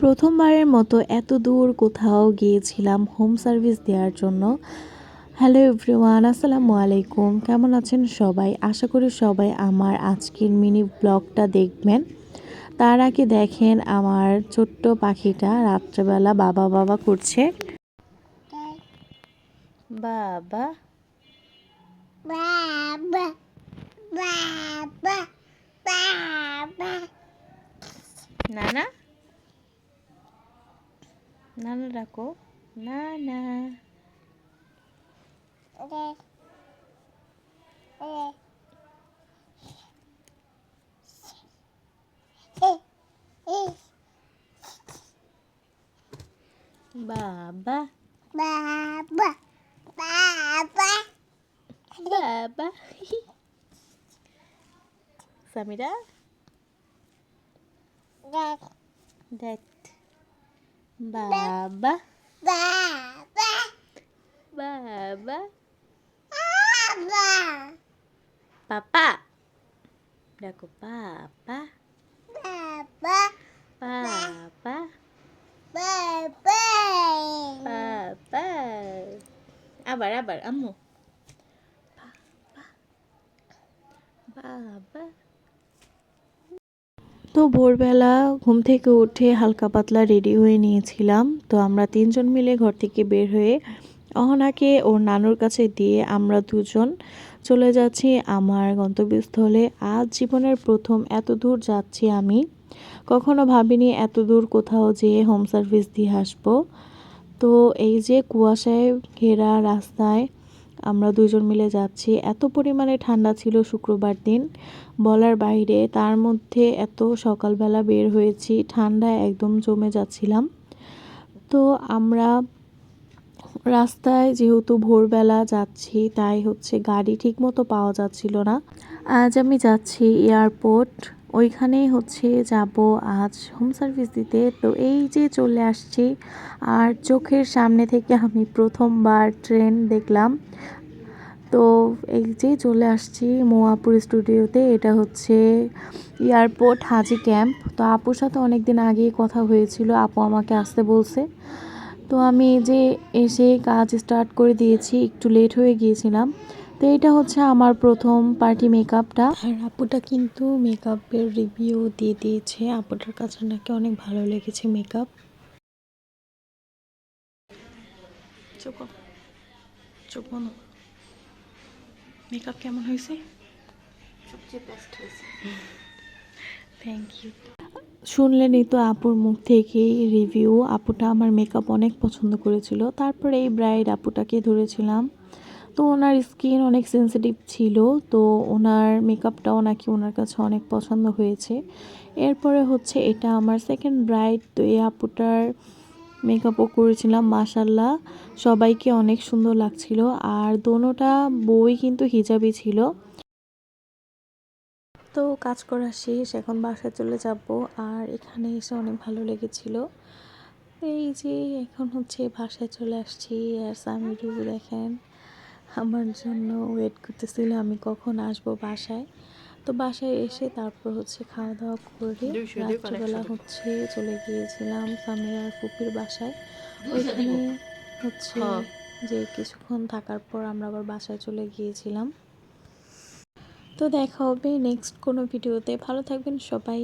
প্রথমবারের মতো এত দূর কোথাও গিয়েছিলাম হোম সার্ভিস দেওয়ার জন্য। হ্যালো এভরিওয়ান, আসসালামু আলাইকুম। কেমন আছেন সবাই? আশা করি সবাই আমার আজকের মিনি ব্লগটা দেখবেন। তার আগে দেখেন আমার ছোট্ট পাখিটা রাত্রেবেলা বাবা বাবা করছে। বাবা নানা ডাকো না না Okay. Okay. Eh, eh, বাবা Baba, baba. বাবা সামিরা Dad, দেখ Baba. Baba. Baba. Baba. Papa. Daku papa. Baba. Papa. Baba. Papa. Abar abar amu. Papa. Baba. তো ভোরবেলা ঘুম থেকে উঠে হালকা পাতলা রেডি হয়ে নিয়েছিলাম। তো আমরা তিনজন মিলে ঘর থেকে বের হয়ে অহনাকে ওর নানুর কাছে দিয়ে আমরা দুজন চলে যাচ্ছি আমার গন্তব্যস্থলে। আজ জীবনের প্রথম এত দূর যাচ্ছি আমি। কখনো ভাবিনি এত দূর কোথাও যেয়ে হোম সার্ভিস দিয়ে আসব। তো এই যে কুয়াশায় ঘেরা রাস্তায় আমরা দুজন মিলে যাচ্ছি। এত পরিমাণে ঠান্ডা ছিল শুক্রবার দিন। বলার বাইরে তার মধ্যে এত সকালবেলা বের হয়েছি, ঠান্ডায় একদম জমে যাচ্ছিলাম। তো আমরা রাস্তায় যেহেতু ভোরবেলা যাচ্ছি, তাই হচ্ছে গাড়ি ঠিকমতো পাওয়া যাচ্ছিল না। আজ আমি যাচ্ছি এয়ারপোর্ট। ওইখানেই হচ্ছে যাব আজ হোম সার্ভিস দিতে। তো এই যে চলে আসছি, আর চোখের সামনে থেকে আমি প্রথমবার ট্রেন দেখলাম। তো এই যে চলে আসছি মোয়াপুর স্টুডিওতে, এটা হচ্ছে এয়ারপোর্ট হাজি ক্যাম্প। তো আপুর সাথে অনেক দিন আগেই কথা হয়েছিল, আপু আমাকে আসতে বলছে। তো আমি যে এসে কাজ স্টার্ট করে দিয়েছি, একটু লেট হয়ে গিয়েছিলাম। তো এটা হচ্ছে আমার প্রথম পার্টি মেকআপটা আর আপুটা কিন্তু মেকআপের রিভিউ দিয়ে দিয়েছে। আপুটার কাছে নাকি অনেক ভালো লেগেছে মেকআপ চোখ চোখ মেকআপ কেমন হয়েছে? সবচেয়ে বেস্ট হয়েছে। থ্যাংক ইউ শুনলেনই তো আপুর মুখ থেকেই রিভিউ আপুটা আমার মেকআপ অনেক পছন্দ করেছিল। তারপরে এই ব্রাইড আপুটাকে ধরেছিলাম। তো ওনার স্কিন অনেক সেন্সিটিভ ছিল তো ওনার মেকআপটাও নাকি ওনার কাছে অনেক পছন্দ হয়েছে। এরপরে হচ্ছে এটা আমার সেকেন্ড ব্রাইড তো এই আপুটার মেকআপও করেছিলাম মাসাল্লাহ সবাইকে অনেক সুন্দর লাগছিল। আর দোনোটা বই কিন্তু হিজাবি ছিল। তো কাজ করা শেষ, এখন বাসায় চলে যাব। আর এখানে এসে অনেক ভালো লেগেছিল। এই যে এখন হচ্ছে বাসায় চলে আসছি। আর সামিরু দেখেন, আমার জন্য ওয়েট করতেছিল, আমি কখন আসব বাসায়? তো বাসায় এসে তারপর হচ্ছে খাওয়া দাওয়া করে রাত্রিবেলা হচ্ছে চলে গিয়েছিলাম সামিরার ফুপির বাসায়। ওইখানে হচ্ছে যে কিছুক্ষণ থাকার পর আমরা আবার বাসায় চলে গিয়েছিলাম। তো দেখা হবে নেক্সট কোনো ভিডিওতে ভালো থাকবেন সবাই।